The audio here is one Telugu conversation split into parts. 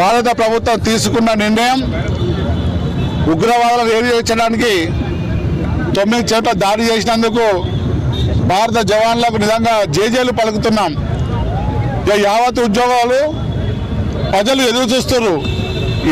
భారత ప్రభుత్వం తీసుకున్న నిర్ణయం ఉగ్రవాదులను వేరు చేయడానికి తొమ్మిది చోట్ల దాడి చేసినందుకు భారత జవాన్లకు నిజంగా జేజేలు పలుకుతున్నాం. ఇక యావత్ ఉద్యోగాలు ప్రజలు ఎదురు చూస్తున్నారు.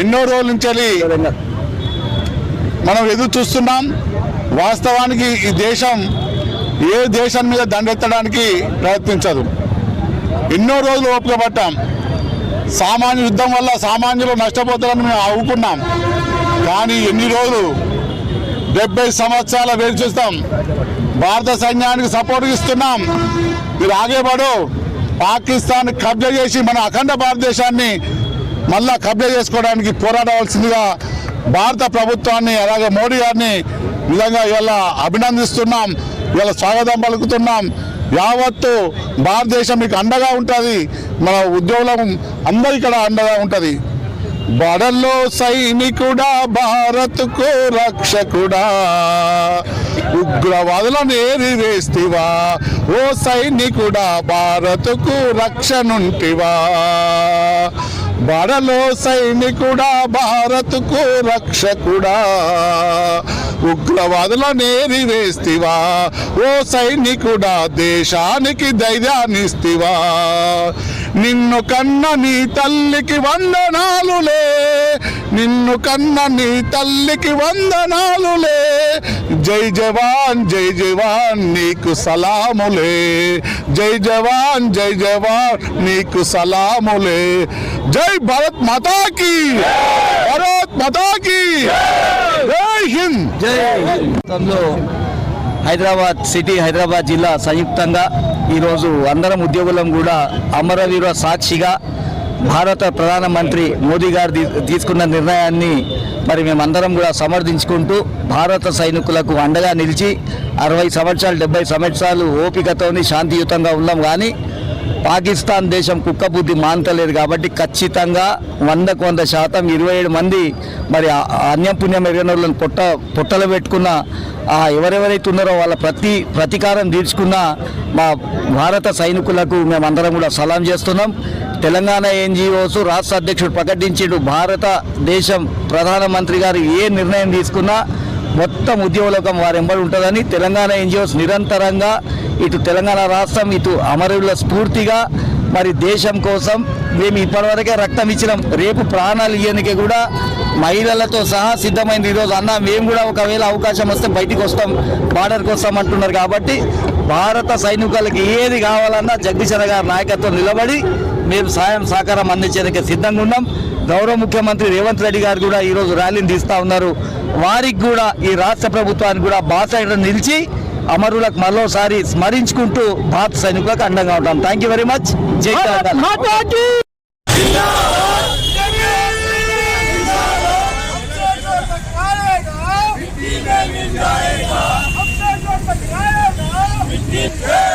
ఎన్నో రోజుల నుంచి మనం ఎదురు చూస్తున్నాం. వాస్తవానికి ఈ దేశం ఏ దేశం మీద దండెత్తడానికి ప్రయత్నించదు. ఎన్నో రోజులు ఓపిక పట్టాం సామాన్య యుద్ధం వల్ల సామాన్యులు నష్టపోతారని మేము అవుకున్నాం కానీ ఎన్ని రోజులు? డెబ్బై సంవత్సరాల వేరు చూస్తాం. భారత సైన్యానికి సపోర్ట్ ఇస్తున్నాం. మీరు ఆగేవాడు పాకిస్తాన్ కబ్జా చేసి మన అఖండ భారతదేశాన్ని మళ్ళా కబ్జా చేసుకోవడానికి పోరాడవలసిందిగా భారత ప్రభుత్వాన్ని అలాగే మోడీ గారిని నిజంగా ఇవాళ అభినందిస్తున్నాం. ఇవాళ స్వాగతం పలుకుతున్నాం. యావత్తు భారతదేశం మీకు అండగా ఉంటుంది. మన ఉద్యోగులం అందరూ ఇక్కడ అండగా ఉంటుంది. బడల్లో సైనికుడా భారత్కు రక్షకుడా. ఉగ్రవాదులను ఏరివేస్తివా? ఓ సైనికుడా భారత్కు రక్షణుంటివా? బడలో సైనికుడా భారత్కు రక్షకుడా. ఉగ్రవాదుల నేరి వేస్తివా? ఓ సైనికుడా దేశానికి ధైర్యాన్నిస్తివా? నిన్ను కన్న నీ తల్లికి వందనాలులే నిన్ను కన్న నీ తల్లికి వందనాలులే. జై జవాన్ జై జవాన్ నీకు సలాములే. జై జవాన్ జై జవాన్ నీకు సలాములే. జై భారత్ మాతాకి. భారత్ మాతాకి. జై హింద్. మొత్తంలో హైదరాబాద్ సిటీ హైదరాబాద్ జిల్లా సంయుక్తంగా ఈరోజు అందరం ఉద్యోగులం కూడా అమరవీర సాక్షిగా భారత ప్రధానమంత్రి మోదీ గారు తీసుకున్న నిర్ణయాన్ని మరి మేమందరం కూడా సమర్థించుకుంటూ భారత సైనికులకు అండగా నిలిచి అరవై సంవత్సరాలు డెబ్బై సంవత్సరాలు ఓపికతోని శాంతియుతంగా ఉన్నాం. కానీ పాకిస్తాన్ దేశం కుక్క బుద్ధి మాంతలేదు కాబట్టి ఖచ్చితంగా వందకు వంద శాతం ఇరవై ఏడు మంది మరి ఆ- ఆ అన్యపుణ్యం ఎరగనోళ్ళని పొట్ట పొట్టలు పెట్టుకున్న ఎవరెవరైతే ఉన్నారో వాళ్ళ ప్రతి ప్రతీకారం తీర్చుకున్న మా భారత సైనికులకు మేమందరం కూడా సలాం చేస్తున్నాం. తెలంగాణ ఎన్జిఓస్ రాష్ట్ర అధ్యక్షుడు ప్రకటించాడు భారతదేశం ప్రధానమంత్రి గారు ఏ నిర్ణయం తీసుకున్నా మొత్తం ఉద్యోగలోకం వారి ఎంబడి ఉంటుందని తెలంగాణ ఎన్జిఓస్ నిరంతరంగా ఇటు తెలంగాణ రాష్ట్రం ఇటు అమరుల స్ఫూర్తిగా మరి దేశం కోసం మేము ఇప్పటివరకే రక్తం ఇచ్చినాం. రేపు ప్రాణాలు ఇవ్వడానికి కూడా మహిళలతో సహా సిద్ధమైంది. ఈరోజు అన్న మేము కూడా ఒకవేళ అవకాశం వస్తే బయటికి వస్తాం బార్డర్కి వస్తాం అంటున్నారు కాబట్టి భారత సైనికులకు ఏది కావాలన్నా జగదీశ్వర గారి నాయకత్వం నిలబడి మేము సాయం సహకారం అందించేందుకు సిద్ధంగా ఉన్నాం. గౌరవ ముఖ్యమంత్రి రేవంత్ రెడ్డి గారు కూడా ఈరోజు ర్యాలీని తీస్తూ ఉన్నారు. వారికి కూడా ఈ రాష్ట్ర ప్రభుత్వానికి కూడా బాసైడ్ నిలిచి అమరులకు మరోసారి స్మరించుకుంటూ భారత సైనికులకు అండంగా ఉంటాం. థ్యాంక్ యూ వెరీ మచ్ జై Amen.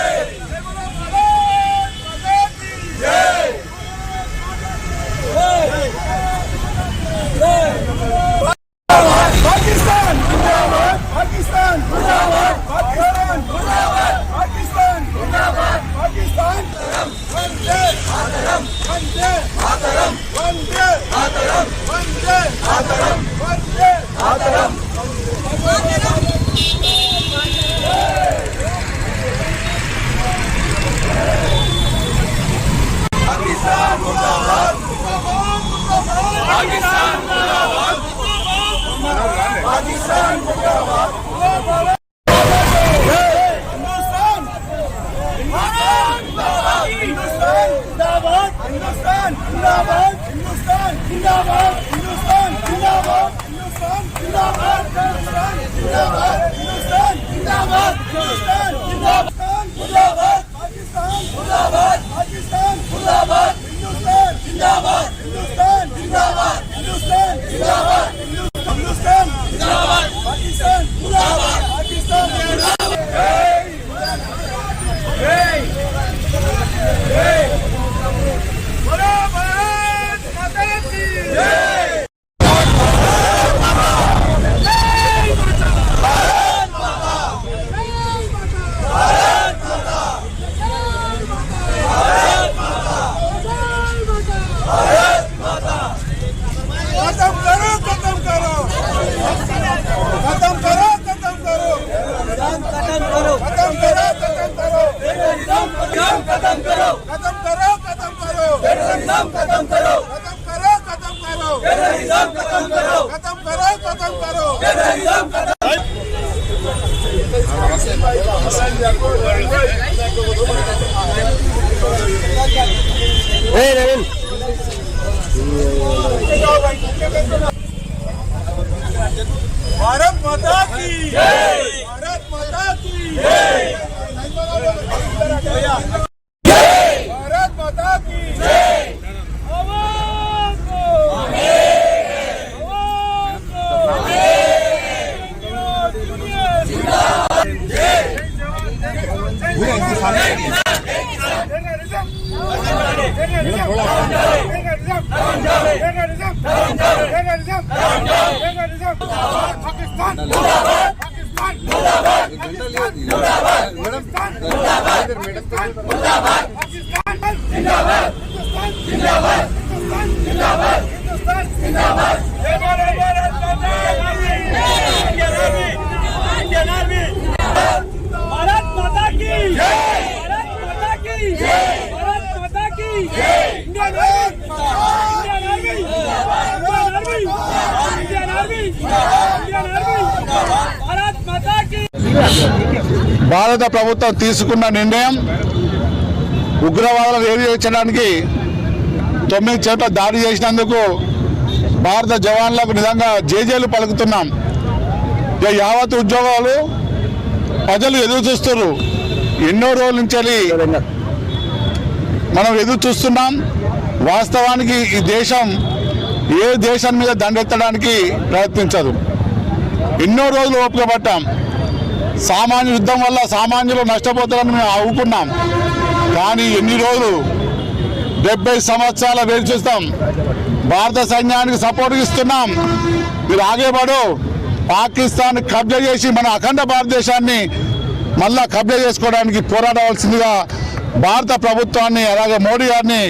भारत माता की भारत माता की Hindabad! Hindabad! Hindabad! భారత ప్రభుత్వం తీసుకున్న నిర్ణయం ఉగ్రవాదులను ఏరివేయడానికి తొమ్మిది చోట్ల దాడి చేసినందుకు భారత జవాన్లకు నిజంగా జేజేలు పలుకుతున్నాం. ఇక యావత్ ఉద్యోగాలు ప్రజలు ఎదురు చూస్తున్నారు ఎన్నో రోజుల నుంచి మనం ఎదురు చూస్తున్నాం. వాస్తవానికి ఈ దేశం ఏ దేశం మీద దండెత్తడానికి ప్రయత్నించదు. ఎన్నో రోజులు ఓపిక పట్టాం. సామాన్య యుద్ధం వల్ల సామాన్యులు నష్టపోతారని మేము అవుకున్నాం కానీ ఎన్ని రోజులు? డెబ్బై సంవత్సరాల వేచి చూస్తాం. భారత సైన్యానికి సపోర్ట్ ఇస్తున్నాం. మీరు ఆగేవాడు పాకిస్తాన్ కబ్జా చేసి మన అఖండ భారతదేశాన్ని మళ్ళా కబ్జా చేసుకోవడానికి పోరాడవలసిందిగా భారత ప్రభుత్వాన్ని అలాగే మోడీ గారిని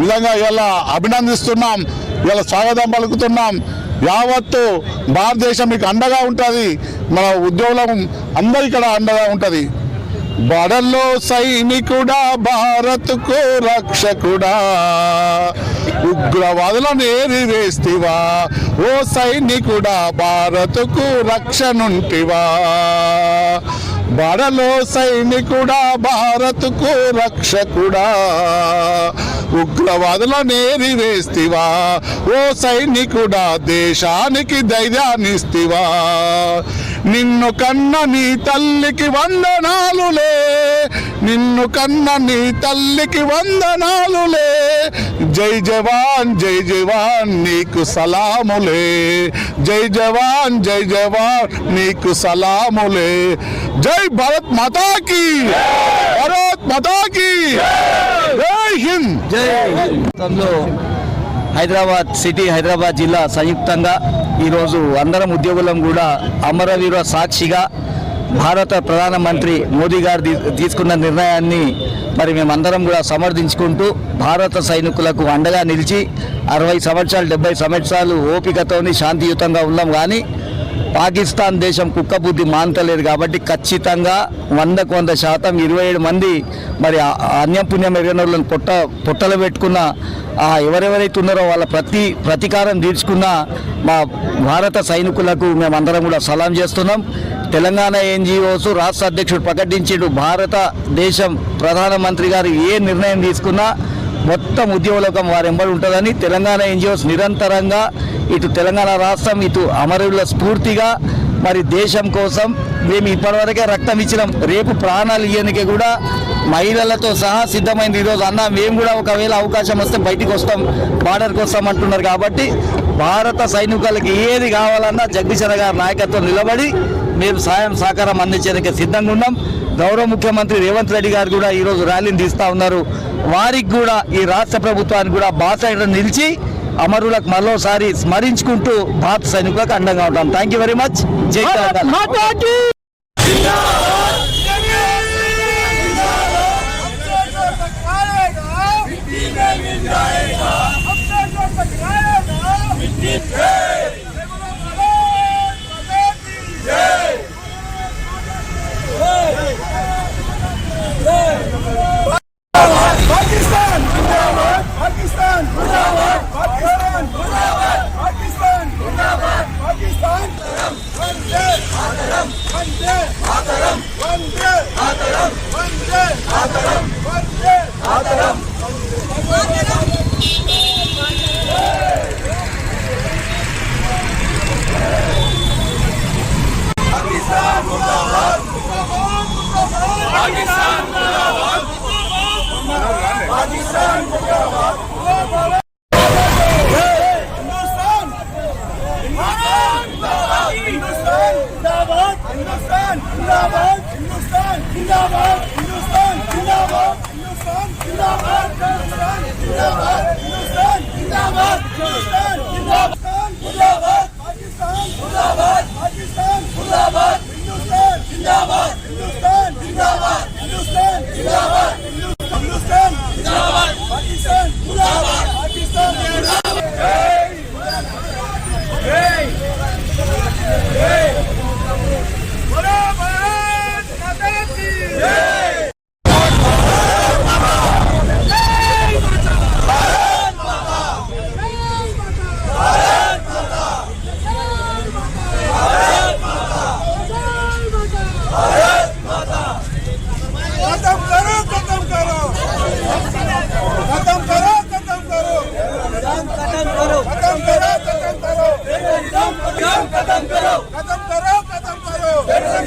విధంగా ఇవాళ అభినందిస్తున్నాం. ఇలా స్వాగతం పలుకుతున్నాం. యావత్తు భారతదేశం మీకు అండగా ఉంటుంది. మన ఉద్యోగులం అందరి ఇక్కడ అండగా ఉంటుంది. బడల్లో సైనికుడా భారత్కు రక్షకుడా. ఉగ్రవాదులను ఏరివేస్తివా ఓ సైనికుడా భారత్కు రక్షనుంటివా బడలో సైనికుడా భారత్కు రక్షకుడా. ఉగ్రవాదులనేరి వేస్తివా? ఓ సైనికుడా దేశానికి ధైర్యాన్నిస్తివా? నిన్ను కన్న నీ తల్లికి వందనాలులే. నిన్ను కన్న నీ తల్లికి వందనాలులే. జై జవాన్ జై జవాన్ నీకు సలాములే. జై జవాన్ జై జవాన్ నీకు సలాములే. జై భారత్ మాతాకి. భారత్ మాతాకి. జై హింద్. జై హైదరాబాద్ సిటీ హైదరాబాద్ జిల్లా సంయుక్తంగా ఈరోజు అందరం ఉద్యోగులం కూడా అమరవీర సాక్షిగా భారత ప్రధానమంత్రి మోదీ గారు తీసుకున్న నిర్ణయాన్ని మరి మేమందరం కూడా సమర్థించుకుంటూ భారత సైనికులకు అండగా నిలిచి అరవై సంవత్సరాలు డెబ్బై సంవత్సరాలు ఓపికతోని శాంతియుతంగా ఉన్నాం. కానీ పాకిస్తాన్ దేశం కుక్క బుద్ధి మానతలేదు కాబట్టి ఖచ్చితంగా వందకు వంద శాతం ఇరవై ఏడు మంది మరి ఆ- ఆ అన్యపుణ్యం పొట్ట పొట్టలు పెట్టుకున్న ఆ ఎవరెవరైతే ఉన్నారో వాళ్ళ ప్రతి ప్రతీకారం తీర్చుకున్న మా భారత సైనికులకు మేమందరం కూడా సలాం చేస్తున్నాం. తెలంగాణ ఎన్జిఓస్ రాష్ట్ర అధ్యక్షుడు ప్రకటించిడు. భారతదేశం ప్రధానమంత్రి గారు ఏ నిర్ణయం తీసుకున్నా మొత్తం ఉద్యోగలోకం వారు ఎంబడి ఉంటుందని తెలంగాణ ఎన్జిఓస్ నిరంతరంగా ఇటు తెలంగాణ రాష్ట్రం ఇటు అమరుల స్ఫూర్తిగా మరి దేశం కోసం మేము ఇప్పటివరకే రక్తం ఇచ్చినాం. రేపు ప్రాణాలు ఇయ్యనికే కూడా మహిళలతో సహా సిద్ధమైంది ఈరోజు అన్న. మేము కూడా ఒకవేళ అవకాశం వస్తే బయటికి వస్తాం బార్డర్కి వస్తాం అంటున్నారు కాబట్టి భారత సైనికులకి ఏది కావాలన్నా జగదీశ్వర గారి నాయకత్వం నిలబడి మేము సాయం సహకారం అందించేందుకే సిద్ధంగా ఉన్నాం. గౌరవ ముఖ్యమంత్రి రేవంత్ రెడ్డి గారు కూడా ఈరోజు ర్యాలీని తీస్తా ఉన్నారు. వారికి కూడా ఈ రాష్ట్ర ప్రభుత్వానికి కూడా బాసైడ నిలిచి అమరులకు మరోసారి స్మరించుకుంటూ భారత సైనికులకు అండంగా ఉంటాం. థ్యాంక్ యూ వెరీ మచ్ జై తెలంగాణ. 아따라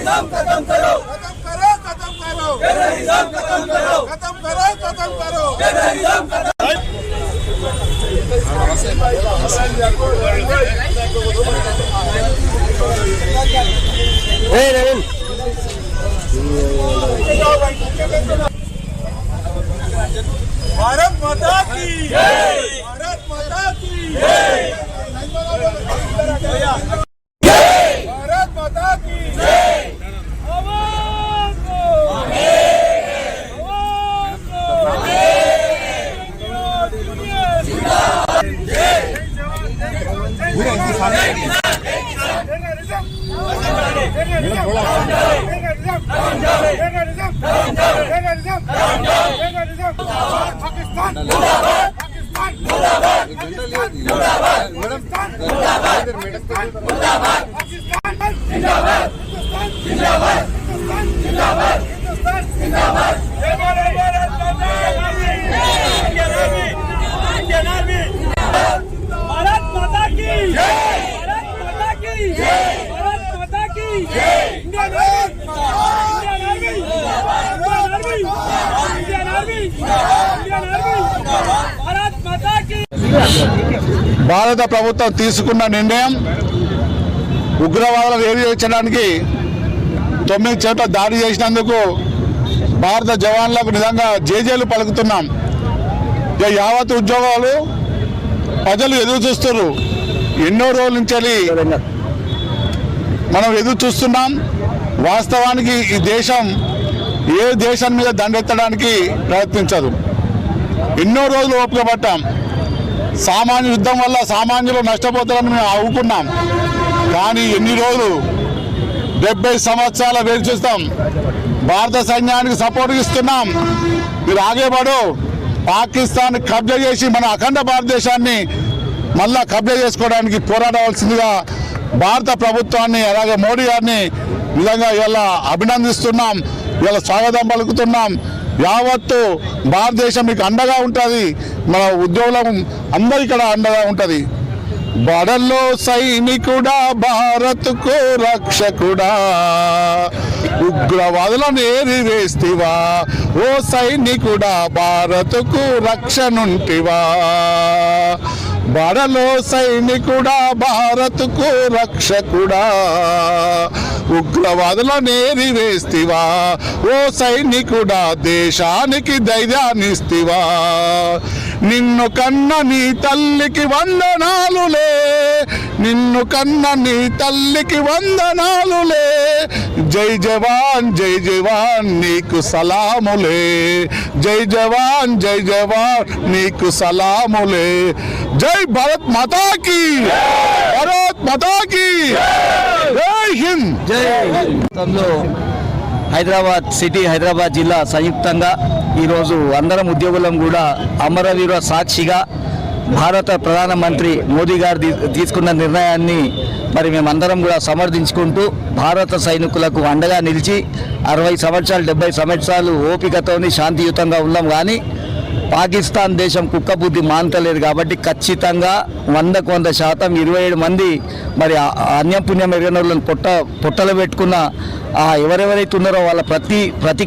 निजाम खत्म करो खत्म करो खत्म करो तेरा निजाम खत्म करो खत्म करो खत्म करो तेरा निजाम खत्म Hey, Navin. भारत माता की भारत భారత ప్రభుత్వం తీసుకున్న నిర్ణయం ఉగ్రవాదులను ఏరి తొమ్మిది చోట్ల దాడి చేసినందుకు భారత జవాన్లకు నిజంగా జేజేలు పలుకుతున్నాం. ఇక యావత్ ఉద్యోగాలు ప్రజలు ఎదురు చూస్తున్నారు. ఎన్నో రోజుల నుంచి మనం ఎదురు చూస్తున్నాం. వాస్తవానికి ఈ దేశం ఏ దేశం మీద దండెత్తడానికి ప్రయత్నించదు. ఎన్నో రోజులు ఓపిక పట్టాం సామాన్య యుద్ధం వల్ల సామాన్యులు నష్టపోతారని మేము అవుకున్నాం కానీ ఎన్ని రోజులు? డెబ్బై సంవత్సరాల వేరు చూస్తాం. భారత సైన్యానికి సపోర్ట్ ఇస్తున్నాం. మీరు ఆగేవాడు పాకిస్తాన్ కబ్జా చేసి మన అఖండ భారతదేశాన్ని మళ్ళా కబ్జా చేసుకోవడానికి పోరాడవలసిందిగా భారత ప్రభుత్వాన్ని అలాగే మోడీ గారిని నిజంగా ఇవాళ అభినందిస్తున్నాం. ఇవాళ స్వాగతం పలుకుతున్నాం. యావత్తు భారతదేశం మీకు అండగా ఉంటుంది. మన ఉద్యోగులం అందరు ఇక్కడ అండగా ఉంటుంది. బడల్లో సైనికుడా భారత్కు రక్షకుడా. ఉగ్రవాదులను ఏరివేస్తివా? ఓ సైనికుడా భారత్కు రక్షణుంటివా? బడలో సైనికుడా భారత్కు రక్షకుడా. ఉగ్రవాదుల నేరి వేస్తివా ఓ సైనికుడా దేశానికి ధైర్యాన్నిస్తివా. నిన్ను కన్న నీ తల్లికి వందనాలులే. నిన్ను కన్న నీ తల్లికి వందనాలులే. జై జవాన్ జై జవాన్ నీకు సలాములే. జై జవాన్ జై జవాన్ నీకు సలాములే. జై భరత్ మాతాకి. భరత్ మాతాకి. జై హింద్. జై హైదరాబాద్ సిటీ హైదరాబాద్ జిల్లా సంయుక్తంగా ఈరోజు అందరం ఉద్యోగులం కూడా అమరవీర సాక్షిగా భారత ప్రధానమంత్రి మోదీ గారు తీసుకున్న నిర్ణయాన్ని మరి మేమందరం కూడా సమర్థించుకుంటూ భారత సైనికులకు అండగా నిలిచి అరవై సంవత్సరాలు డెబ్బై సంవత్సరాలు ఓపికతోని శాంతియుతంగా ఉన్నాం. కానీ పాకిస్తాన్ దేశం కుక్క బుద్ధి మానతలేదు కాబట్టి ఖచ్చితంగా వందకు వంద శాతం ఇరవై ఏడు మంది మరి ఆ- ఆ అన్యపుణ్యం పొట్ట పొట్టలు పెట్టుకున్న ఆ ఎవరెవరైతే ఉన్నారో వాళ్ళ ప్రతి ప్రతి